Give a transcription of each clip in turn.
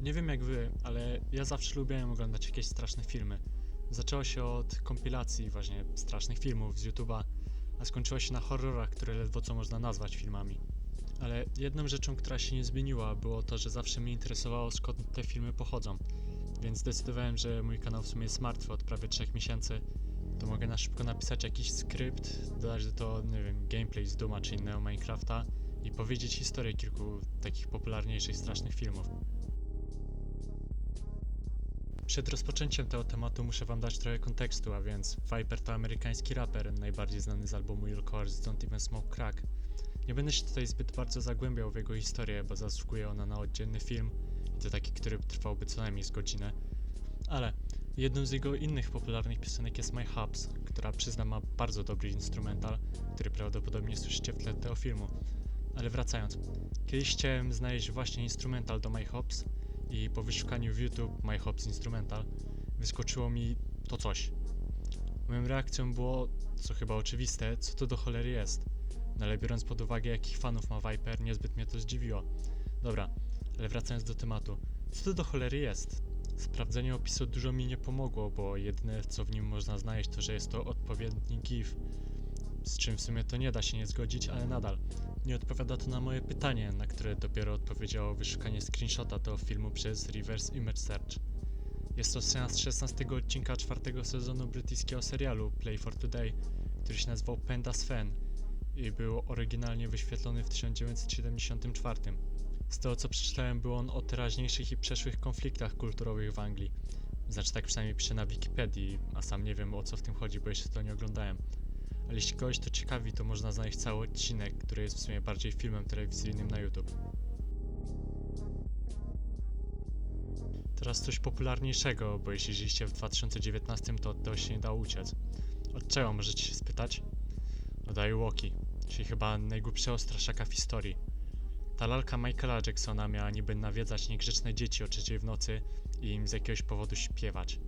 Nie wiem jak wy, ale ja zawsze lubiłem oglądać jakieś straszne filmy. Zaczęło się od kompilacji właśnie strasznych filmów z YouTube'a, a skończyło się na horrorach, które ledwo co można nazwać filmami. Ale jedną rzeczą, która się nie zmieniła, było to, że zawsze mnie interesowało skąd te filmy pochodzą. Więc zdecydowałem, że mój kanał w sumie jest martwy od prawie 3 miesięcy. To mogę na szybko napisać jakiś skrypt, dodać do to, nie wiem, gameplay z Duma czy innego Minecrafta i powiedzieć historię kilku takich popularniejszych strasznych filmów. Przed rozpoczęciem tego tematu muszę wam dać trochę kontekstu, a więc Viper to amerykański raper, najbardziej znany z albumu Your Cars Don't Even Smoke Crack. Nie będę się tutaj zbyt bardzo zagłębiał w jego historię, bo zasługuje ona na oddzielny film i to taki, który trwałby co najmniej z godzinę. Ale jedną z jego innych popularnych piosenek jest My Hubs, która przyznam ma bardzo dobry instrumental, który prawdopodobnie słyszycie w tle tego filmu. Ale wracając, kiedyś chciałem znaleźć właśnie instrumental do My Hops i po wyszukaniu w YouTube My Hops Instrumental wyskoczyło mi to coś. Moją reakcją było, co chyba oczywiste, co to do cholery jest. No ale biorąc pod uwagę jakich fanów ma Viper, niezbyt mnie to zdziwiło. Dobra, ale wracając do tematu. Co to do cholery jest? Sprawdzenie opisu dużo mi nie pomogło, bo jedyne co w nim można znaleźć to, że jest to odpowiedni GIF. Z czym w sumie to nie da się nie zgodzić, ale nadal. Nie odpowiada to na moje pytanie, na które dopiero odpowiedziało wyszukanie screenshota do filmu przez Reverse Image Search. Jest to seans 16 odcinka czwartego sezonu brytyjskiego serialu Play for Today, który się nazywał Penda's Fan i był oryginalnie wyświetlony w 1974. Z tego co przeczytałem, był on o teraźniejszych i przeszłych konfliktach kulturowych w Anglii. Znaczy tak przynajmniej pisze na Wikipedii, a sam nie wiem o co w tym chodzi, bo jeszcze to nie oglądałem. Ale jeśli kogoś to ciekawi, to można znaleźć cały odcinek, który jest w sumie bardziej filmem telewizyjnym na YouTube. Teraz coś popularniejszego, bo jeśli żyliście w 2019, to od tego się nie dało uciec. Od czego możecie się spytać? Od Aiwoki, czyli chyba najgłupszego straszaka w historii. Ta lalka Michaela Jacksona miała niby nawiedzać niegrzeczne dzieci o trzeciej w nocy i im z jakiegoś powodu śpiewać.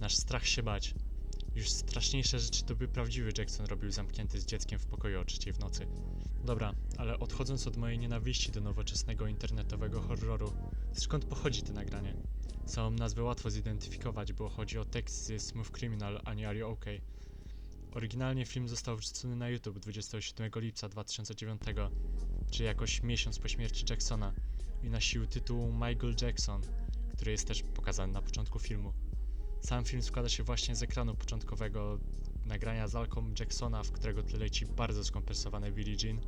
Nasz strach się bać. Już straszniejsze rzeczy to by prawdziwy Jackson robił zamknięty z dzieckiem w pokoju o trzeciej w nocy. Dobra, ale odchodząc od mojej nienawiści do nowoczesnego internetowego horroru, skąd pochodzi to nagranie? Samą nazwę łatwo zidentyfikować, bo chodzi o tekst z Smooth Criminal, a nie Are You OK? Oryginalnie film został wrzucony na YouTube 27 lipca 2009, czyli jakoś miesiąc po śmierci Jacksona i nosił tytuł Michael Jackson, który jest też pokazany na początku filmu. Sam film składa się właśnie z ekranu początkowego nagrania z Alką Jacksona, w którego tle leci bardzo skompresowane Billie Jean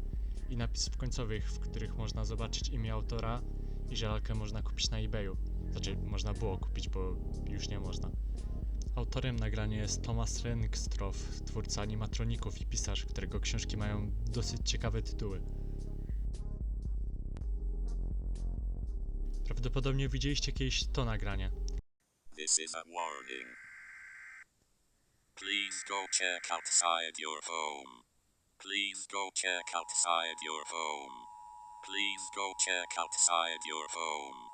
i napisów końcowych, w których można zobaczyć imię autora i że lalkę można kupić na eBayu. Znaczy, można było kupić, bo już nie można. Autorem nagrania jest Thomas Rengstroff, twórca animatroników i pisarz, którego książki mają dosyć ciekawe tytuły. Prawdopodobnie widzieliście kiedyś to nagranie. This is a warning. Please go check outside your home. Please go check outside your home. Please go check outside your home.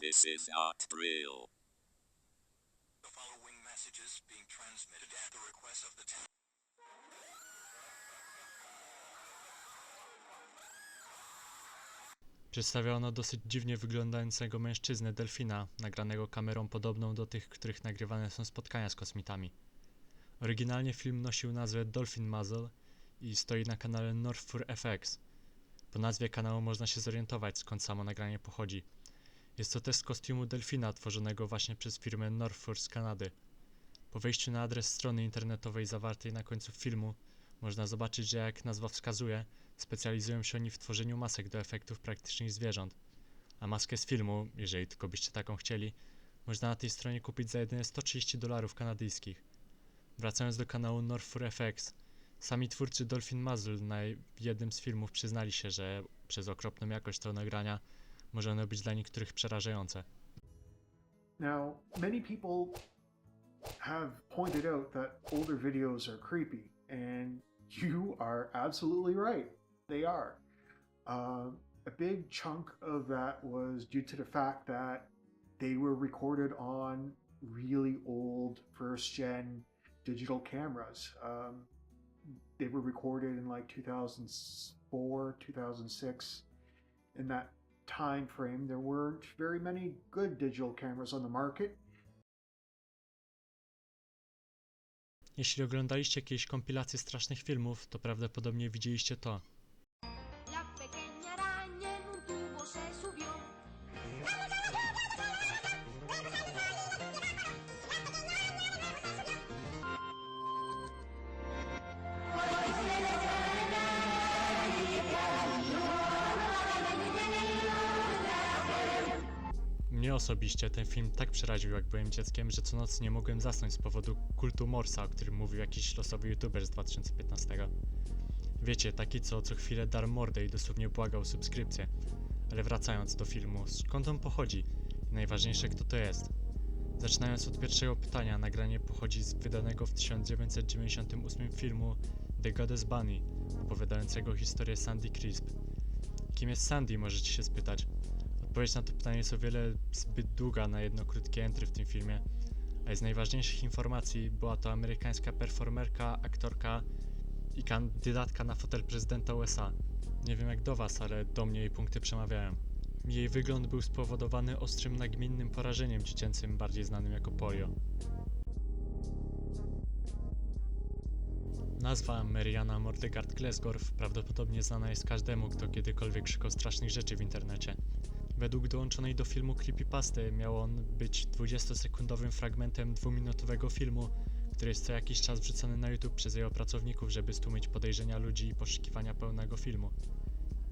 This is not drill. The following messages being transmitted at the request of the town. Przedstawiono dosyć dziwnie wyglądającego mężczyznę delfina, nagranego kamerą podobną do tych, których nagrywane są spotkania z kosmitami. Oryginalnie film nosił nazwę Dolphin Muzzle i stoi na kanale Northfur FX. Po nazwie kanału można się zorientować skąd samo nagranie pochodzi. Jest to test kostiumu delfina tworzonego właśnie przez firmę Northfur z Kanady. Po wejściu na adres strony internetowej zawartej na końcu filmu można zobaczyć, że jak nazwa wskazuje, specjalizują się oni w tworzeniu masek do efektów praktycznych zwierząt. A maskę z filmu, jeżeli tylko byście taką chcieli, można na tej stronie kupić za jedyne 130 dolarów kanadyjskich. Wracając do kanału Northfur FX, sami twórcy Dolphin Muzzle na jednym z filmów przyznali się, że przez okropną jakość tego nagrania może ono być dla niektórych przerażające. Now, many people have pointed out that older videos are creepy, and you are absolutely right. They are. Uh, a big chunk of that was due to the fact that they were recorded on really old first gen digital cameras. Um, they were recorded in like 2004, 2006, in that time frame, there weren't very many good digital cameras on the market. Jeśli oglądaliście jakieś kompilacje strasznych filmów, to prawdopodobnie widzieliście to. Mnie osobiście ten film tak przeraził, jak byłem dzieckiem, że co noc nie mogłem zasnąć z powodu kultu Morsa, o którym mówił jakiś losowy youtuber z 2015. Wiecie, taki co co chwilę dar mordę i dosłownie błagał subskrypcję. Ale wracając do filmu, skąd on pochodzi? I najważniejsze, kto to jest? Zaczynając od pierwszego pytania, nagranie pochodzi z wydanego w 1998 filmu The Goddess Bunny, opowiadającego historię Sandy Crisp. Kim jest Sandy, możecie się spytać. Odpowiedź na to pytanie jest o wiele zbyt długa na jedno krótkie entry w tym filmie, a z najważniejszych informacji była to amerykańska performerka, aktorka i kandydatka na fotel prezydenta USA. Nie wiem jak do was, ale do mnie jej punkty przemawiają. Jej wygląd był spowodowany ostrym nagminnym porażeniem dziecięcym, bardziej znanym jako polio. Nazwa Mariana Mordegard Glesgorf prawdopodobnie znana jest każdemu, kto kiedykolwiek szukał strasznych rzeczy w internecie. Według dołączonej do filmu creepypasty miał on być 20-sekundowym fragmentem dwuminutowego filmu, który jest co jakiś czas wrzucany na YouTube przez jego pracowników, żeby stłumić podejrzenia ludzi i poszukiwania pełnego filmu.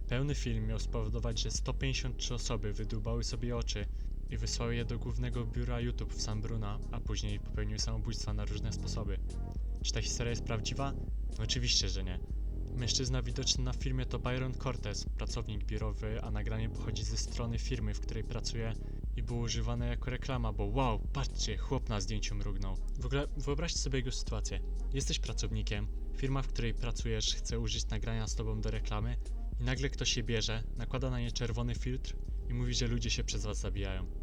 Pełny film miał spowodować, że 153 osoby wydłubały sobie oczy i wysłały je do głównego biura YouTube w San Bruno, a później popełniły samobójstwa na różne sposoby. Czy ta historia jest prawdziwa? No oczywiście, że nie. Mężczyzna widoczny na filmie to Byron Cortez, pracownik biurowy, a nagranie pochodzi ze strony firmy, w której pracuje i było używane jako reklama, bo wow, patrzcie, chłop na zdjęciu mrugnął. W ogóle wyobraźcie sobie jego sytuację. Jesteś pracownikiem, firma, w której pracujesz chce użyć nagrania z tobą do reklamy i nagle ktoś je bierze, nakłada na nie czerwony filtr i mówi, że ludzie się przez was zabijają.